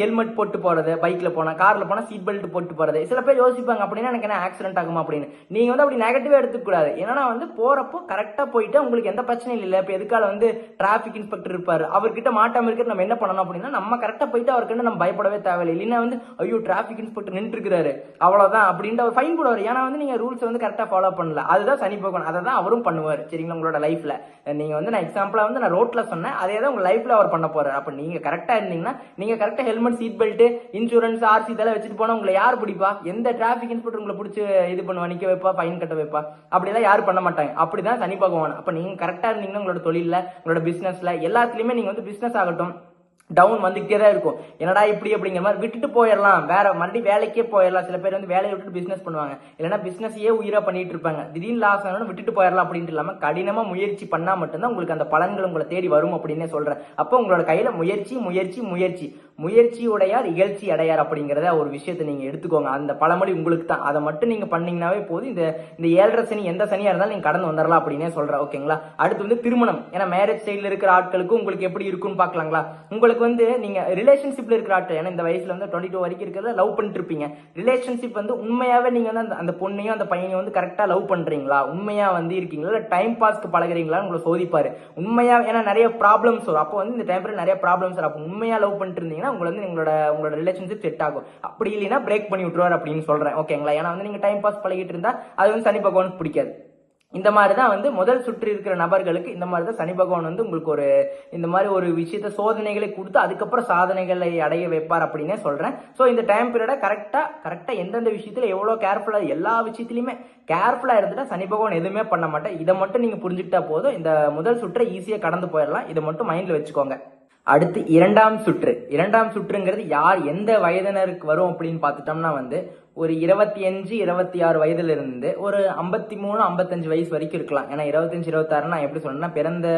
ஹெல்மெட் போட்டு போறது பைக்ல போனா கார்ல போனா சீட் பெல்ட் போட்டு போறது. சில பேர் யோசிப்பாங்க அப்படின்னா எனக்கு என்ன ஆக்சிடென்ட் ஆகுமா? அப்படின்னு. நீங்க வந்து அப்படி நெகட்டிவா எடுத்துக்கூடாது ஏன்னா வந்து போறப்போ கரெக்டா போயிட்டு உங்களுக்கு எந்த பிரச்சனையும் இல்லை. இப்ப எதுக்கால வந்து டிராபிக் இன்ஸ்பெக்டர் இருப்பாரு? அவர்கிட்ட மாட்டாம இருக்கிறது நம்ம என்ன பண்ணணும் அப்படின்னா நம்ம கரெக்டா போயிட்டு அவர்கிட்ட நம்ம பயப்படவே தேவையில்லை. இல்லைன்னா வந்து ஐயோ டிராபிக் இன்ஸ்பெக்டர் நின்று இருக்கிறாரு அவ்வளவுதான். அப்படின்ட்டு அவர் ஃபைன் போடுவார். ஏன்னா வந்து நீங்க ரூல்ஸ் வந்து கரெக்டா ஃபாலோ பண்ணல. அதுதான் சனி போகணும் அதை தான் அவரும் பண்ணுவார். சரிங்களா உங்களோட லைஃப்ல நீங்க வந்து நான் எக்ஸாம்பிளா வந்து நான் ரோட்ல சொன்னேன். அதே தான் உங்க லைஃப்ல அவர் பண்ண போறாரு. அப்ப நீங்க கரெக்டா இருந்தீங்கன்னா நீங்க கரெக்டா helmet seat belt insurance RC இதெல்லாம் வச்சுட்டு போனா உங்களை யார் பிடிப்பா? எந்த டிராபிக் இன்ஸ்பெக்டர் உங்களை பிடிச்சி இது பண்ணுவா? நிக்க வைப்பா? ஃபைன் கட்ட வைப்பா? அப்படிலாம் யாரும் பண்ண மாட்டாங்க. அப்படிதான் சனி பகவான். அப்ப நீங்க கரெக்டா இருந்தீங்கன்னா உங்களோட தொழிலில் உங்களோட பிசினஸ்ல எல்லாத்துலயுமே நீங்க வந்து பிசினஸ் ஆகட்டும். டவுன் வந்துகிட்டே தான் இருக்கும். என்னடா இப்படி அப்படிங்கிற மாதிரி விட்டுட்டு போயிடலாம். வேற மறுபடியும் வேலைக்கே போயிடலாம். சில பேர் வந்து வேலையை விட்டுட்டு பிசினஸ் பண்ணுவாங்க. இல்லைன்னா பிசினஸையே உயிராக பண்ணிட்டு இருப்பாங்க. திடீர்னு லாஸ் ஆனாலும் விட்டுட்டு போயிடலாம் அப்படின்ட்டு இல்லாமல் கடினமாக முயற்சி பண்ணால் மட்டும்தான் உங்களுக்கு அந்த பலன்கள் உங்களை தேடி வரும் அப்படின்னே சொல்கிறேன் அப்போ உங்களோட கையில் முயற்சி முயற்சி முயற்சி. முயற்சியுடையார் இகழ்ச்சி அடையார் அப்படிங்கிறத ஒரு விஷயத்தை நீங்கள் எடுத்துக்கோங்க. அந்த பழமொழி உங்களுக்கு தான். அதை மட்டும் நீங்கள் பண்ணீங்கன்னாவே போதும். இந்த இந்த ஏழரை சனி எந்த சனியாக இருந்தாலும் நீங்கள் கடந்து வந்துடலாம் அப்படின்னே சொல்கிறேன் ஓகேங்களா? அடுத்து வந்து திருமணம். ஏன்னா மேரேஜ் சைடில் இருக்கிற ஆட்களுக்கு உங்களுக்கு எப்படி இருக்குன்னு பார்க்கலாங்களா? உங்களுக்கு வந்து நீங்க ரிலேஷன்ஷிப்ல இருக்கிற ஆட்கள் ஏன்னா இந்த வயசுல வந்து டுவெண்ட்டி டூ வரைக்கும் இருக்கிறத லவ் பண்ணிட்டு இருப்பீங்க ரிலேஷன்ஷிப் வந்து உண்மையாவே நீங்க வந்து அந்த- அந்த பொண்ணையும் அந்த பையனையும் வந்து கரெக்டா லவ் பண்றீங்களா? உண்மையா வந்து இருக்கீங்களா? இல்ல டைம் பாஸ்க்கு பழகிறீங்களா? உங்களை சோதிப்பாரு. உண்மையா ஏன்னா நிறைய ப்ராப்ளம்ஸ் வரும். அப்போ வந்து இந்த டைமில் நிறைய ப்ராப்ளம்ஸ் வரும். அப்போ உண்மையா லவ் பண்ணிட்டு இருந்தீங்கன்னா உங்களை வந்து உங்களோட உங்களோட ரிலேஷன்ஷிப் செட் ஆகும். அப்படி இல்லைன்னா பிரேக் பண்ணி விட்டுருவார் அப்படின்னு சொல்றேன். ஓகேங்களா ஏன்னா வந்து நீங்க டைம் பாஸ் பழகிட்டு இருந்தா அது வந்து சனி பகவானுக்கு பிடிக்காது. இந்த மாதிரி தான் வந்து முதல் சுற்று இருக்கிற நபர்களுக்கு இந்த மாதிரி தான் சனி பகவான் வந்து உங்களுக்கு ஒரு இந்த மாதிரி ஒரு விஷயத்த சோதனைகளை கொடுத்து அதுக்கப்புறம் சாதனைகளை அடைய வைப்பார் அப்படின்னே சொல்கிறேன் ஸோ இந்த டைம் பீரியடை கரெக்டாக கரெக்டாக எந்தெந்த விஷயத்துல எவ்வளோ கேர்ஃபுல்லாக எல்லா விஷயத்துலையுமே கேர்ஃபுல்லாக இருந்துட்டா சனி பகவான் எதுவுமே பண்ண மாட்டேன் இதை மட்டும் நீங்கள் புரிஞ்சுக்கிட்டா போதும். இந்த முதல் சுற்றை ஈஸியாக கடந்து போயிடலாம். இதை மட்டும் மைண்டில் வச்சுக்கோங்க. அடுத்து இரண்டாம் சுற்று. இரண்டாம் சுற்றுங்கிறது யார் எந்த வயதினருக்கு வரும் அப்படின்னு பார்த்துட்டோம்னா வந்து ஒரு இருபத்தி அஞ்சு இருபத்தி ஆறு வயதுலேருந்து ஒரு ஐம்பத்தி மூணு ஐம்பத்தஞ்சு வயசு வரைக்கும் இருக்கலாம். ஏன்னா இருபத்தஞ்சு இருபத்தாறு நான் எப்படி சொன்னேன்னா பிறந்த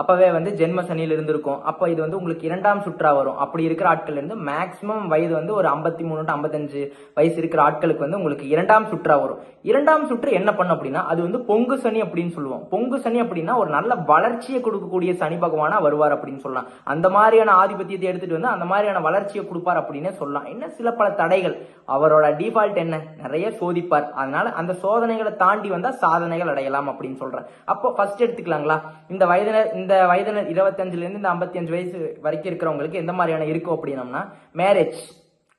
அப்போவே வந்து ஜென்ம சனியில் இருந்திருக்கும். அப்போ இது வந்து உங்களுக்கு இரண்டாம் சுற்றா வரும். அப்படி இருக்கிற ஆட்கள் இருந்து மேக்சிமம் வயது வந்து ஒரு ஐம்பத்தி மூணு டு ஐம்பத்தஞ்சு வயசு இருக்கிற ஆட்களுக்கு வந்து உங்களுக்கு இரண்டாம் சுற்றா வரும். இரண்டாம் சுற்று என்ன பண்ணும் அப்படின்னா அது வந்து பொங்கு சனி அப்படின்னு சொல்லுவோம். பொங்கு சனி அப்படின்னா ஒரு நல்ல வளர்ச்சியை கொடுக்கக்கூடிய சனி பகவானா வருவார் அப்படின்னு சொல்லலாம். அந்த மாதிரியான ஆதிபத்தியத்தை எடுத்துட்டு வந்து அந்த மாதிரியான வளர்ச்சியை கொடுப்பார் அப்படின்னே சொல்லலாம். என்ன சில பல தடைகள். அவரோட டீப் டிஃபால்ட் என்ன? நிறைய சோதிப்பார். அதனால அந்த சோதனைகளை தாண்டி வந்தா சாதனைகள் அடையலாம் அப்படின்னு சொல்றேன் அப்போ ஃபர்ஸ்ட் எடுத்துக்கலாங்களா? இந்த வயதினர் இந்த வயதினர் இருபத்தஞ்சுல இருந்து இந்த ஐம்பத்தி அஞ்சு வயசு வரைக்கும் இருக்கிறவங்களுக்கு எந்த மாதிரியான இருக்கும் அப்படின்னம்னா மேரேஜ்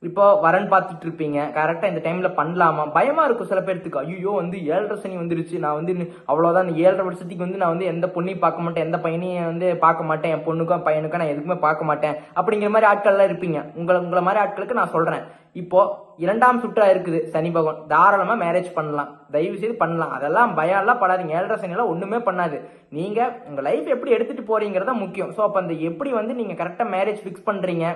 இப்போ வரன் பார்த்துட்டு இருப்பீங்க கரெக்டாக இந்த டைமில் பண்ணலாமா? பயமாக இருக்கும் சில பேர்த்துக்கு. ஐயோ வந்து ஏழரை சனி வந்துருச்சு. நான் வந்து அவ்வளோதான் இந்த ஏழரை வருஷத்துக்கு வந்து நான் வந்து எந்த பொண்ணையும் பார்க்க மாட்டேன். எந்த பையனையும் வந்து பார்க்க மாட்டேன். என் பொண்ணுக்கும் பையனுக்கும் நான் எதுக்குமே பார்க்க மாட்டேன். அப்படிங்கிற மாதிரி ஆட்கள்லாம் இருப்பீங்க. உங்களை உங்களை மாதிரி ஆட்களுக்கு நான் சொல்கிறேன் இப்போ இரண்டாம் சுற்றா இருக்குது. சனி பகவான். தாராளமாக மேரேஜ் பண்ணலாம். தயவு செய்து பண்ணலாம். அதெல்லாம் பயம் எல்லாம் படாதீங்க. ஏழரை சனியெல்லாம் ஒன்றுமே பண்ணாது. நீங்கள் உங்கள் லைஃப் எப்படி எடுத்துகிட்டு போறீங்கிறத முக்கியம். ஸோ அப்போ அந்த எப்படி வந்து நீங்கள் கரெக்டாக மேரேஜ் ஃபிக்ஸ் பண்ணுறீங்க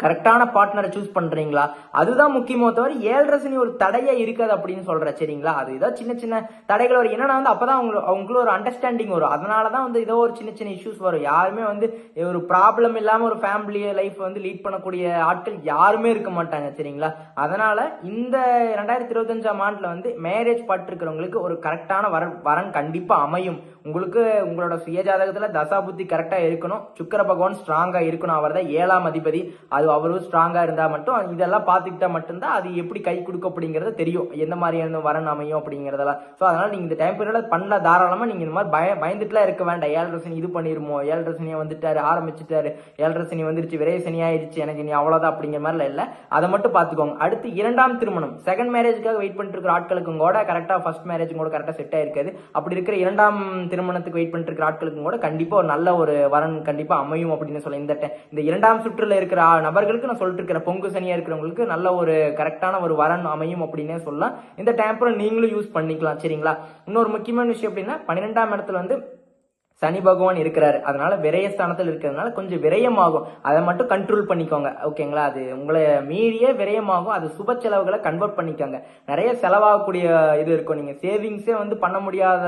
கரெக்டான பார்ட்னரை சூஸ் பண்றீங்களா? அதுதான் முக்கியமோ தவிர ஏழரை சனி ஒரு தடையா இருக்காது அப்படின்னு சொல்ற சரிங்களா? அது ஏதோ சின்ன சின்ன தடைகள் வரும். என்னன்னா வந்து அப்பதான் அவங்க அவங்களுக்கு ஒரு அண்டர்ஸ்டாண்டிங் வரும். அதனாலதான் வந்து ஏதோ ஒரு சின்ன சின்ன இஷ்யூஸ் வரும். யாருமே வந்து ஒரு ப்ராப்ளம் இல்லாம ஒரு ஃபேமிலி லைஃப் வந்து லீட் பண்ணக்கூடிய ஆட்கள் யாருமே இருக்க மாட்டாங்க சரிங்களா? அதனால இந்த ரெண்டாயிரத்தி இருபத்தஞ்சாம் ஆண்டுல வந்து மேரேஜ் பட்டிருக்கிறவங்களுக்கு ஒரு கரெக்டான வர வரன் கண்டிப்பா அமையும். உங்களுக்கு உங்களோட சுயஜாதகத்துல தசா புத்தி கரெக்டா இருக்கணும். சுக்கர பகவான் ஸ்ட்ராங்கா இருக்கணும். அவர் தான் ஏழாம் அதிபதி. அது அவரும் ஸ்ட்ராங்காக இருந்தால் மட்டும் இதெல்லாம் பார்த்துக்கிட்டா மட்டும்தான் அது எப்படி கை கொடுக்கும் அப்படிங்கறது தெரியும். எந்த மாதிரியான வரன் அமையும் அப்படிங்கிறதெல்லாம். ஸோ அதனால் நீங்கள் இந்த டைம் பீரியடில் பண்ணல தாராளமாக நீங்கள் இந்த மாதிரி பய பயந்துட்டுலாம் இருக்க வேண்டாம். ஏழரை ரசனி இது பண்ணிருமோ ஏழரை ரசனியை வந்துட்டாரு ஆரம்பிச்சுட்டாரு ஏழரை ரசனி வந்துருச்சு விரை சனி ஆயிடுச்சு எனக்கு நீ அவ்வளோதான் அப்படிங்கிற மாதிரிலாம் இல்லை. அதை மட்டும் பார்த்துக்கோங்க. அடுத்து இரண்டாம் திருமணம். செகண்ட் மேரேஜ்க்காக வெயிட் பண்ணிட்டு இருக்கிற ஆட்களுக்கும் கூட கரெக்டாக ஃபர்ஸ்ட் மேரேஜ் கூட கரெக்டாக செட் ஆயிருக்காது. அப்படி இருக்கிற இரண்டாம் திருமணத்துக்கு வெயிட் பண்ணிட்டு இருக்கிற ஆட்களுக்கும் கூட கண்டிப்பாக ஒரு நல்ல ஒரு வரன் கண்டிப்பாக அமையும் அப்படின்னு சொல்ல இந்த இந்த இரண்டாம் சுற்றுல இருக்கிற நபர்களுக்கு நான் சொல்லிட்டு இருக்கிற பொங்கு சனியா இருக்கிறவங்களுக்கு நல்ல ஒரு கரெக்டான ஒரு வரன் அமையும் அப்படின்னே சொல்லலாம். இந்த டேம்பரை நீங்களும் யூஸ் பண்ணிக்கலாம் சரிங்களா? இன்னொரு முக்கியமான விஷயம் அப்படின்னா பன்னிரெண்டாம் இடத்துல வந்து சனி பகவான் இருக்கிறாரு. அதனால விரயஸ்தானத்தில் இருக்கிறதுனால கொஞ்சம் விரயமாகும். அதை மட்டும் கண்ட்ரோல் பண்ணிக்கோங்க. ஓகேங்களா அது உங்களை மீறிய விரயமாகும். அது சுப செலவுகளை கன்வெர்ட் பண்ணிக்கோங்க. நிறைய செலவாகக்கூடிய இது இருக்கும். நீங்க சேவிங்ஸே வந்து பண்ண முடியாத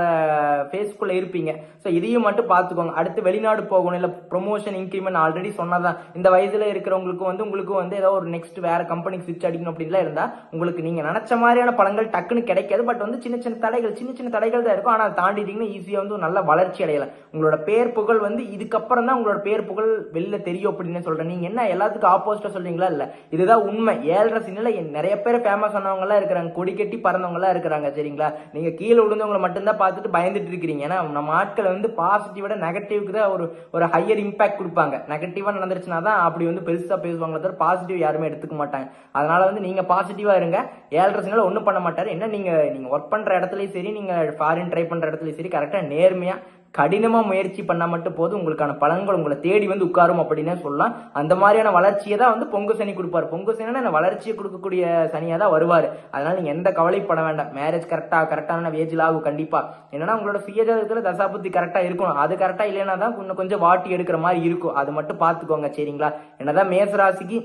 ஃபேஸ்க்குள்ள இருப்பீங்க. ஸோ இதையும் மட்டும் பார்த்துக்கோங்க. அடுத்து வெளிநாடு போகணும். இல்லை ப்ரொமோஷன் இன்க்ரிமெண்ட் ஆல்ரெடி சொன்னதான். இந்த வயசுல இருக்கிறவங்களுக்கு வந்து உங்களுக்கு வந்து ஏதோ ஒரு நெக்ஸ்ட் வேற கம்பெனிக்கு ஸ்விட்ச் அடிக்கணும் அப்படின்லாம் இருந்தா உங்களுக்கு நீங்க நினைச்ச மாதிரியான பழங்கள் டக்குன்னு கிடைக்காது. பட் வந்து சின்ன சின்ன தடைகள் சின்ன சின்ன தடைகள் தான் இருக்கும். ஆனால் தாண்டிட்டீங்கன்னா ஈஸியாக வந்து நல்ல வளர்ச்சி அடையலாம். உங்களோட பேர் புகழ் வந்து இதுக்கப்புறம் தான் உங்களோட பேர் புகழ் வெளில தெரியும் அப்படின்னு சொல்றேன். நீங்க என்ன எல்லாத்துக்கும் ஆப்போசிட்டா சொல்றீங்களா? இல்ல. இதுதான் உண்மை. ஏழரை சின்ன நிறைய பேர் ஃபேமஸ் ஆனவங்க எல்லாம் இருக்கிறாங்க. கொடி கட்டி பறந்தவங்க எல்லாம் இருக்கிறாங்க. சரிங்களா? நீங்க கீழே விழுந்தவங்களை மட்டும்தான் பார்த்துட்டு பயந்துட்டு இருக்கிறீங்க. ஏன்னா நம்ம ஆட்களை வந்து பாசிட்டிவோட நெகட்டிவ்க்கு தான் ஒரு ஒரு ஹையர் இம்பாக்ட் கொடுப்பாங்க. நெகட்டிவா நடந்துருச்சுன்னா தான் அப்படி வந்து பெருசா பேசுவாங்களே தவிர பாசிட்டிவ் யாருமே எடுத்துக்க மாட்டாங்க. அதனால வந்து நீங்க பாசிட்டிவா இருங்க. ஏழரை சின்ன ஒன்றும் பண்ண மாட்டாரு. என்ன நீங்க நீங்க ஒர்க் பண்ற இடத்துலயும் சரி நீங்க ஃபாரின் ட்ரை பண்ற இடத்துலயும் சரி கரெக்டா நேர்மையா கடினமாக முயற்சி பண்ணால் மட்டும் போதும். உங்களுக்கான பலன்கள் உங்களை தேடி வந்து உட்காரும் அப்படின்னே சொல்லலாம். அந்த மாதிரியான வளர்ச்சியை தான் வந்து பொங்கு சனி கொடுப்பாரு. பொங்கு சனினா வளர்ச்சியை கொடுக்கக்கூடிய சனியாக தான் வருவார். அதனால் நீங்கள் எந்த கவலைப்பட வேண்டாம். மேரேஜ் கரெக்டாக கரெக்டான வேஜில் ஆகும் கண்டிப்பாக என்னன்னா உங்களோட சுயஜாதகத்தில் தசாபுத்தி கரெக்டாக இருக்கணும். அது கரெக்டாக இல்லைன்னா தான் இன்னும் கொஞ்சம் வாட்டி எடுக்கிற மாதிரி இருக்கும். அது மட்டும் பார்த்துக்கோங்க சரிங்களா? என்னதான் மேசராசிக்கு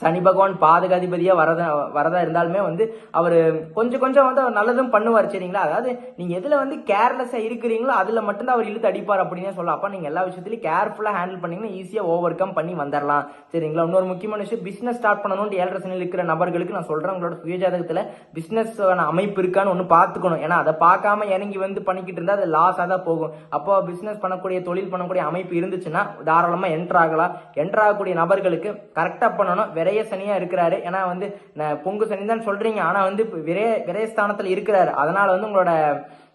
சனி பகவான் பாதகாதிபதியாக வரதா வரதா இருந்தாலுமே வந்து அவர் கொஞ்சம் கொஞ்சம் வந்து அவர் நல்லதும் பண்ணுவார் சரிங்களா? அதாவது நீங்கள் எதில் வந்து கேர்லெஸ்ஸாக இருக்கிறீங்களோ அதில் மட்டும்தான் அவர் இழுத்து அடிப்பார் அப்படின்னே சொல்லலாம். அப்போ நீங்கள் எல்லா விஷயத்துலையும் கேர்ஃபுல்லாக ஹேண்டில் பண்ணிங்கன்னா ஈஸியாக ஓவர் கம் பண்ணி வந்துடலாம் சரிங்களா? இன்னொரு முக்கியமான விஷயம் பிஸ்னஸ் ஸ்டார்ட் பண்ணணும்னு ஏழரை சனியில் இருக்கிற நபர்களுக்கு நான் சொல்கிறேன் உங்களோட சுயஜாதகத்தில் பிஸ்னஸ் அமைப்பு இருக்கான்னு ஒன்று பார்த்துக்கணும். ஏன்னா அதை பார்க்காம இறங்கி வந்து பண்ணிக்கிட்டு இருந்தால் அது லாஸாக தான் போகும். அப்போ பிஸ்னஸ் பண்ணக்கூடிய தொழில் பண்ணக்கூடிய அமைப்பு இருந்துச்சுன்னா தாராளமாக என்ட்ராகலாம் ஆகலாம். ஆகக்கூடிய நபர்களுக்கு கரெக்டாக பண்ணணும். விரைய சனியாக இருக்கிறாரு. ஏன்னா வந்து நான் பொங்கு சனி தான் சொல்கிறீங்க ஆனால் வந்து விரைய விரயஸ்தானத்தில் இருக்கிறாரு. அதனால் வந்து உங்களோட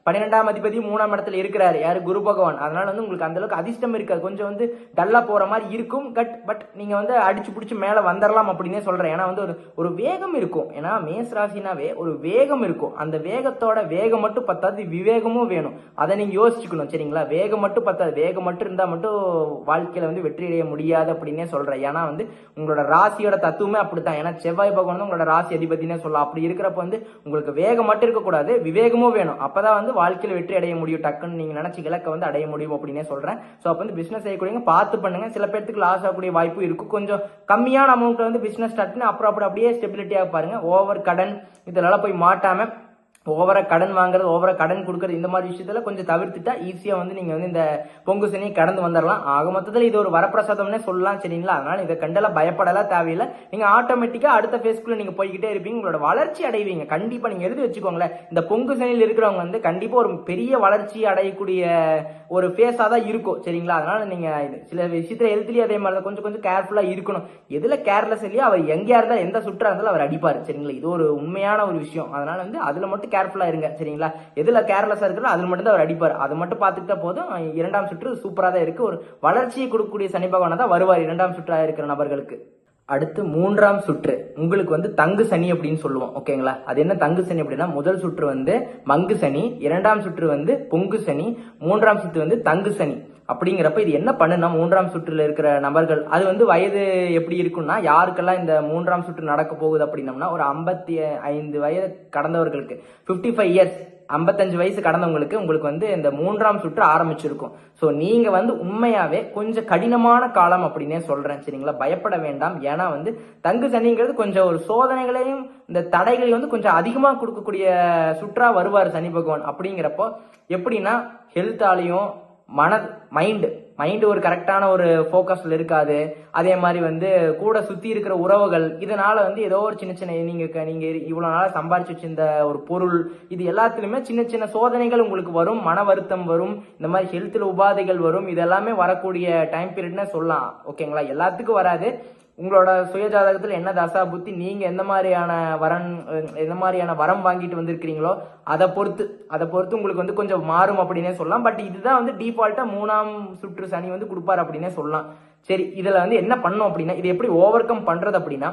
பன்னிரெண்டாம் அதிபதி மூணாம் இடத்துல இருக்கிறாரு. யாரு? குரு பகவான். அதனால வந்து உங்களுக்கு அந்த அளவுக்கு அதிர்ஷ்டம் இருக்காது. கொஞ்சம் வந்து டல்லா போற மாதிரி இருக்கும். பட் பட் நீங்க வந்து அடிச்சு பிடிச்சி மேல வந்துடலாம் அப்படின்னே சொல்றேன். ஏன்னா வந்து ஒரு ஒரு வேகம் இருக்கும். ஏன்னா மேஸ் ராசினாவே ஒரு வேகம் இருக்கும். அந்த வேகத்தோட வேகம் மட்டும் பத்தாது. விவேகமும் வேணும். அதை நீங்க யோசிச்சுக்கணும். சரிங்களா? வேகம் மட்டும் பத்தாது. வேகம் மட்டும் இருந்தா மட்டும் வாழ்க்கையில வந்து வெற்றி அடைய முடியாது அப்படின்னே சொல்றேன். ஏன்னா வந்து உங்களோட ராசியோட தத்துவமே அப்படித்தான். ஏன்னா செவ்வாய் பகவான் உங்களோட ராசி அதிபதினே சொல்லலாம். அப்படி இருக்கிறப்ப வந்து உங்களுக்கு வேகம் மட்டும் இருக்கக்கூடாது. விவேகமும் வேணும். அப்பதான் வந்து வாழ்க்கையில் வெற்றி அடைய முடியும். டக்குன்னு நீங்கள் நினச்சி இலக்கை வந்து அடைய முடியும் அப்படின்னே சொல்கிறேன் ஸோ அப்போ வந்து பிஸ்னஸ் செய்யக்கூடியவங்க பார்த்து பண்ணுங்க. சில பேர்த்துக்கு லாஸ் ஆகக்கூடிய வாய்ப்பு இருக்கும் கொஞ்சம் கம்மியான அமௌண்ட்டில் வந்து பிஸ்னஸ் ஸ்டார்ட் பண்ணி அப்புறம் அப்புறம் அப்படியே ஸ்டெபிலிட்டியாக பாருங்கள் ஓவர் கடன் இதெல்லாம் போய் மாட்டாமல் ஓவராக கடன் வாங்குறது ஓவராக கடன் கொடுக்குறது இந்த மாதிரி விஷயத்தில் கொஞ்சம் தவிர்த்துட்டா ஈஸியாக வந்து நீங்கள் வந்து இந்த பொங்கு சனியை கடந்து வந்துடலாம் ஆக மொத்தத்தில் இது ஒரு வரப்பிரசாதம்னே சொல்லலாம் சரிங்களா? அதனால் இதை கண்டெல்லாம் பயப்படலாம் தேவையில்லை. நீங்கள் ஆட்டோமேட்டிக்காக அடுத்த ஃபேஸ்க்குள்ளே நீங்கள் போய்கிட்டே இருப்பீங்க. உங்களோட வளர்ச்சி அடைவீங்க. கண்டிப்பாக நீங்கள் எழுதி வச்சுக்கோங்களேன். இந்த பொங்கு சனியில் இருக்கிறவங்க வந்து கண்டிப்பாக ஒரு பெரிய வளர்ச்சி அடையக்கூடிய ஒரு ஃபேஸாக தான் இருக்கும் சரிங்களா? அதனால் நீங்கள் இது சில விஷயத்தில் எழுத்துலேயே அதே மாதிரி தான் கொஞ்சம் கொஞ்சம் கேர்ஃபுல்லாக இருக்கணும். எதில் கேர்லெஸ் இல்லையோ அவர் எங்கேயா இருந்தால் எந்த சுற்றா இருந்தாலும் அவர் அடிப்பார் சரிங்களா? இது ஒரு உண்மையான ஒரு விஷயம். அதனால் வந்து அதில் மட்டும் கேர்ஃபுல்லாக இருங்க சரிங்களா? எதில் கேர்லெஸ்ஸாக இருக்கிறோம் அதில் மட்டும் தான் அவர் அடிப்பார். அதை மட்டும் பார்த்துக்கிட்டா போதும். இரண்டாம் சுற்று சூப்பராக தான் இருக்குது ஒரு வளர்ச்சியை கொடுக்கக்கூடிய சனி பகவானா தான் வருவார் இரண்டாம் சுற்றாக இருக்கிற நபர்களுக்கு. அடுத்து மூன்றாம் சுற்று. உங்களுக்கு வந்து தங்கு சனி அப்படின்னு சொல்லுவோம் ஓகேங்களா? அது என்ன தங்கு சனி அப்படின்னா முதல் சுற்று வந்து மங்கு சனி இரண்டாம் சுற்று வந்து பொங்கு சனி மூன்றாம் சுற்று வந்து தங்கு சனி. அப்படிங்கிறப்ப இது என்ன பண்ணுனா மூன்றாம் சுற்றுல இருக்கிற நபர்கள் அது வந்து வயது எப்படி இருக்கும்னா யாருக்கெல்லாம் இந்த மூன்றாம் சுற்று நடக்க போகுது அப்படின்னம்னா ஒரு ஐம்பத்தி ஐந்து வயது கடந்தவர்களுக்கு 55 ஃபைவ் இயர்ஸ் ஐம்பத்தஞ்சு வயசு கடந்தவங்களுக்கு உங்களுக்கு வந்து இந்த மூன்றாம் சுற்று ஆரம்பிச்சிருக்கும். ஸோ நீங்க வந்து உண்மையாவே கொஞ்சம் கடினமான காலம் அப்படின்னே சொல்றேன் சரிங்களா? பயப்பட வேண்டாம். ஏன்னா வந்து தங்கு சனிங்கிறது கொஞ்சம் ஒரு சோதனைகளையும் இந்த தடைகளையும் வந்து கொஞ்சம் அதிகமாக கொடுக்கக்கூடிய சுற்றா வருவார் சனி பகவான். அப்படிங்கிறப்போ எப்படின்னா ஹெல்த்தாலையும் மன மைண்டு மைண்டு ஒரு கரெக்டான ஒரு ஃபோக்கஸில் இருக்காது. அதே மாதிரி வந்து கூட சுற்றி இருக்கிற உறவுகள் இதனால் வந்து ஏதோ ஒரு சின்ன சின்ன நீங்கள் க- இவ்வளோ நாளாக சம்பாரிச்சு வச்சிருந்த ஒரு பொருள் இது எல்லாத்துலேயுமே சின்ன சின்ன சோதனைகள் உங்களுக்கு வரும் மன வருத்தம் வரும் இந்த மாதிரி ஹெல்த்தில் உபாதைகள் வரும் இதெல்லாமே வரக்கூடிய டைம் பீரியட்னு சொல்லலாம். ஓகேங்களா எல்லாத்துக்கும் வராது. உங்களோட சுயஜாதகத்தில் என்ன தசா புத்தி நீங்க எந்த மாதிரியான வரன் எந்த மாதிரியான வரம் வாங்கிட்டு வந்திருக்கிறீங்களோ அதை பொறுத்து அதை பொறுத்து உங்களுக்கு வந்து கொஞ்சம் மாறும் அப்படின்னே சொல்லலாம். பட் இதுதான் வந்து டிஃபால்ட்டா மூணாம் சுற்று சனி வந்து கொடுப்பாரு அப்படின்னே சொல்லலாம். சரி இதுல வந்து என்ன பண்ணும் அப்படின்னா இது எப்படி ஓவர் கம் பண்றது அப்படின்னா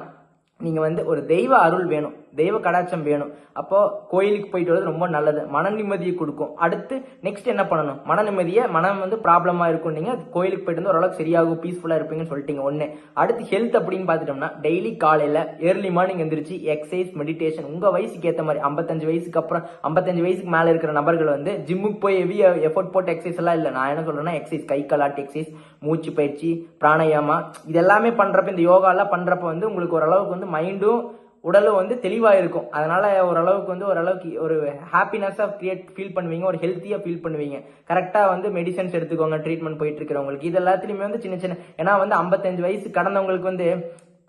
நீங்கள் வந்து ஒரு தெய்வ அருள் வேணும் தெய்வ கடாச்சம் வேணும். அப்போது கோயிலுக்கு போயிட்டு வரது ரொம்ப நல்லது. மன நிம்மதியை கொடுக்கும். அடுத்து நெக்ஸ்ட் என்ன பண்ணணும்? மன நிம்மதியை மனம் வந்து ப்ராப்ளமாக இருக்கும். நீங்கள் கோயிலுக்கு போயிட்டு வந்து ஓரளவுக்கு சரியாகும் பீஸ்ஃபுல்லாக இருப்பீங்கன்னு சொல்லிட்டீங்க. ஒன்று அடுத்து ஹெல்த் அப்படின்னு பார்த்துட்டோம்னா டெய்லி காலையில் ஏர்லி மார்னிங் எந்திரிச்சு எக்ஸசைஸ் மெடிடேஷன் உங்கள் வயசுக்கு ஏற்ற மாதிரி ஐம்பத்தஞ்சு வயசுக்கு அப்புறம் ஐம்பத்தஞ்சு வயசுக்கு மேலே இருக்கிற நபர்கள் வந்து ஜிம்முக்கு போய் ஹெவி எஃபோர்ட் போட்டு எக்ஸசைஸ் எல்லாம் இல்லை. நான் என்ன சொல்கிறேன்னா எக்ஸசைஸ் கை கலாட்டி எக்ஸசைஸ் மூச்சு பயிற்சி பிராணாயாமா இது எல்லாமே இந்த யோகாலாம் பண்ணுறப்ப வந்து உங்களுக்கு ஓரளவுக்கு வந்து மைண்டும் உடலும் வந்து தெளிவாக இருக்கும் அதனால ஓரளவுக்கு வந்து ஓரளவுக்கு ஒரு ஹாப்பினஸ்ஸாக க்ரியேட் ஃபீல் பண்ணுவீங்க. ஒரு ஹெல்த்தியாக ஃபீல் பண்ணுவீங்க. கரெக்டாக வந்து மெடிசன்ஸ் எடுத்துக்கோங்க ட்ரீட்மெண்ட் போயிட்டு இருக்கிறவங்களுக்கு இது எல்லாத்துலேயுமே வந்து சின்ன சின்ன ஏன்னா வந்து ஐம்பத்தஞ்சு வயசு கடந்தவங்களுக்கு வந்து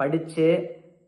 படித்து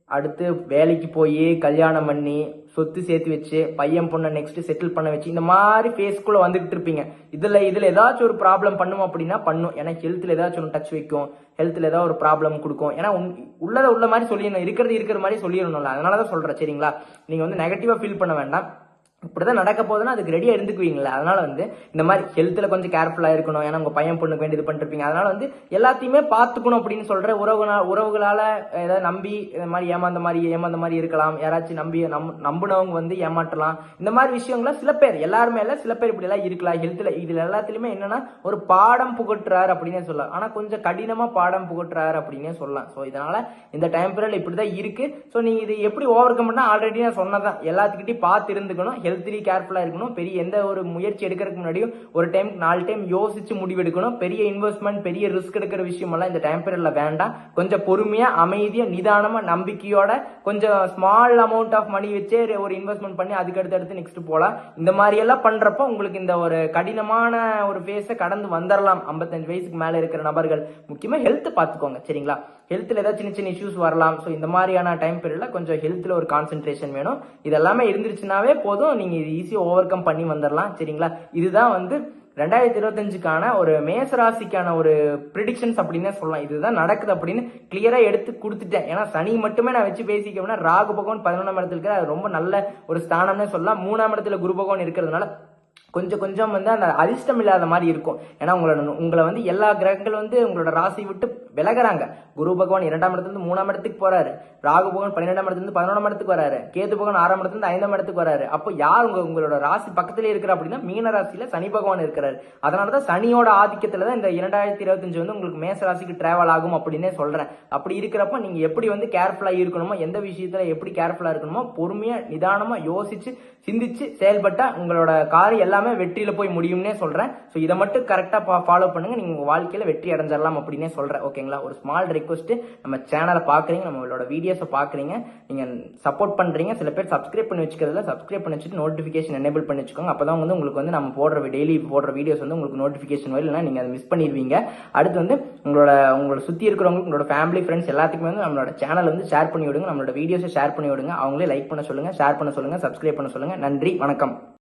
அடுத்து வேலைக்கு போய் கல்யாணம் பண்ணி சொத்து சேர்த்து வச்சு பையன் பொண்ணை நெக்ஸ்ட் செட்டில் பண்ண வச்சு இந்த மாதிரி ஃபேஸ்க்குள்ள வந்துகிட்டு இருப்பீங்க. இதுல இதுல ஏதாச்சும் ஒரு ப்ராப்ளம் பண்ணும் அப்படின்னா பண்ணும். ஏன்னா ஹெல்த்ல ஏதாச்சும் ஒன்று டச் வைக்கும். ஹெல்த்ல ஏதாவது ஒரு ப்ராப்ளம் கொடுக்கும். ஏன்னா உன்- உள்ளதை உள்ள மாதிரி சொல்லிடணும். இருக்கிறது இருக்கிற மாதிரி சொல்லிடணும்ல. அதனாலதான் சொல்றேன் சரிங்களா? நீங்க வந்து நெகட்டிவா ஃபீல் பண்ண வேண்டாம். இப்படிதான் நடக்க போகுதுன்னா அதுக்கு ரெடியா இருந்துக்குவீங்களா அதனால வந்து இந்த மாதிரி ஹெல்த்ல கொஞ்சம் கேர்ஃபுல்லா இருக்கணும். ஏன்னா உங்க பையன் பொண்ணுக்கு வேண்டியது பண்ணிருப்பீங்க. அதனால வந்து எல்லாத்தையுமே பார்த்துக்கணும் அப்படின்னு சொல்ற உறவுனா உறவுகளால ஏதாவது நம்பி இந்த மாதிரி ஏமாந்த மாதிரி ஏமாந்த மாதிரி இருக்கலாம். யாராச்சும் நம்பி நம் நம்புனவங்க வந்து ஏமாற்றலாம். இந்த மாதிரி விஷயங்கள சில பேர் எல்லாருமே இல்ல சில பேர் இப்படி எல்லாம் இருக்கலாம். ஹெல்த்ல இதுல எல்லாத்துலயுமே என்னன்னா ஒரு பாடம் புகட்டுறாரு அப்படின்னே சொல்லலாம். ஆனா கொஞ்சம் கடினமா பாடம் புகட்டுறாரு அப்படின்னே சொல்லலாம். சோ இதனால இந்த டைம் பீரியட் இப்படிதான் இருக்கு. சோ நீங்க இது எப்படி ஓவர் கம் பண்ணா ஆல்ரெடி நான் சொன்னதான் எல்லாத்துக்கிட்டையும் பார்த்து இருந்துக்கணும். ஹெல்த்லி கேர்ஃபுல்லாக இருக்கணும். பெரிய எந்த ஒரு முயற்சி எடுக்கிறதுக்கு முன்னாடியும் ஒரு டைம் நாலு டைம் யோசிச்சு முடிவெடுக்கணும். பெரிய இன்வெஸ்ட்மெண்ட் பெரிய ரிஸ்க் எடுக்கிற விஷயமெல்லாம் இந்த டைம் பீரியட்ல வேண்டாம். கொஞ்சம் பொறுமையா அமைதியா நிதானமா நம்பிக்கையோட கொஞ்சம் ஸ்மால் அமௌண்ட் ஆஃப் மணி வச்சே ஒரு இன்வெஸ்ட்மெண்ட் பண்ணி அதுக்கு அடுத்து அடுத்து நெக்ஸ்ட் போகலாம் இந்த மாதிரி எல்லாம் பண்றப்ப உங்களுக்கு இந்த ஒரு கடினமான ஒரு ஃபேஸை கடந்து வந்துடலாம் ஐம்பத்தஞ்சு வயசுக்கு மேல இருக்கிற நபர்கள். முக்கியமா ஹெல்த் பார்த்துக்கோங்க சரிங்களா? ஹெல்த்தில் ஏதாவது சின்ன சின்ன இஷ்யூஸ் வரலாம். ஸோ இந்த மாதிரியான டைம் பீரியடில் கொஞ்சம் ஹெல்த்தில் ஒரு கான்சென்ட்ரேஷன் வேணும். இது எல்லாமே இருந்துருச்சுனாவே போதும். நீங்கள் இது ஈஸியாக ஓவர் கம் பண்ணி வந்துடலாம் சரிங்களா? இதுதான் வந்து ரெண்டாயிரத்தி இருபத்தஞ்சுக்கான ஒரு மேச ராசிக்கான ஒரு ப்ரிடிக்ஷன்ஸ் அப்படின்னே சொல்லலாம். இதுதான் நடக்குது அப்படின்னு கிளியராக எடுத்து கொடுத்துட்டேன். ஏன்னா சனி மட்டுமே நான் வச்சு பேசிக்கணும்னா ராகு பகவான் பதினொன்றாம் இடத்துல இருக்கிற அது ரொம்ப நல்ல ஒரு ஸ்தானம்னே சொல்லலாம். மூணாம் இடத்துல குரு பகவான் இருக்கிறதுனால கொஞ்சம் கொஞ்சம் வந்து அந்த அதிர்ஷ்டம் இல்லாத மாதிரி இருக்கும். ஏன்னா உங்களோட உங்களை வந்து எல்லா கிரகங்கள் வந்து உங்களோட ராசி விட்டு விலகுறாங்க. குரு பகவான் இரண்டாம் இடத்துல மூணாம் இடத்துக்கு போறாரு. ராகு பகவான் பன்னிரெண்டாம் இடத்துல இருந்து பதினொன்றாம் இடத்துக்கு வராரு. கேது பகவான் ஆறாம் இடத்துல ஐந்தாம் இடத்துக்கு வராரு. அப்போ யார் உங்க உங்களோட ராசி பக்கத்துல இருக்கிற அப்படின்னா மீன ராசியில சனி பகவான் இருக்கிறாரு. அதனாலதான் சனியோட ஆதிக்கத்துல தான் இந்த இரண்டாயிரத்தி இருபத்தஞ்சு வந்து உங்களுக்கு மேச ராசிக்கு டிராவல் ஆகும் அப்படின்னே சொல்றேன். அப்படி இருக்கிறப்ப நீங்க எப்படி வந்து கேர்ஃபுல்லா இருக்கணுமோ எந்த விஷயத்துல எப்படி கேர்ஃபுல்லா இருக்கணுமோ பொறுமையா நிதானமா யோசிச்சு சிந்திச்சு செயல்பட்டா உங்களோட காரியம் எல்லாமே வெற்றியில போய் முடியும்னே சொல்றேன். ஸோ இதை மட்டும் கரெக்டா ஃபாலோ பண்ணுங்க. நீங்க உங்க வாழ்க்கையில வெற்றி அடைஞ்சிடலாம் அப்படின்னே சொல்றேன். ஓகேங்க ஓகேங்களா ஒரு ஸ்மால் ரிக்வஸ்ட்டு நம்ம சேனலை பார்க்குறீங்க நம்மளோட வீடியோஸை பார்க்குறீங்க நீங்கள் சப்போர்ட் பண்ணுறீங்க சில பேர் சப்ஸ்கிரைப் பண்ணி வச்சுக்கிறதுல சப்ஸ்கிரைப் பண்ணி வச்சுட்டு நோட்டிஃபிகேஷன் எனேபிள் பண்ணி வச்சுக்கோங்க. அப்போ தான் வந்து உங்களுக்கு வந்து நம்ம போடுற டெய்லி போடுற வீடியோஸ் வந்து உங்களுக்கு நோட்டிஃபிகேஷன் வரும். இல்லைனா நீங்கள் அதை மிஸ் பண்ணிடுவீங்க. அடுத்து வந்து உங்களோட உங்களை சுற்றி இருக்கிறவங்களுக்கு உங்களோட ஃபேமிலி ஃப்ரெண்ட்ஸ் எல்லாத்துக்குமே வந்து நம்மளோட சேனல் வந்து ஷேர் பண்ணி விடுங்க. நம்மளோட வீடியோஸை ஷேர் பண்ணி விடுங்க. அவங்களே லைக் பண்ண சொல்லுங்கள் ஷேர் பண்ண சொல்லுங்கள் சப்ஸ்கிரைப் பண்ண சொல்லுங்கள் நன்றி வணக்கம்.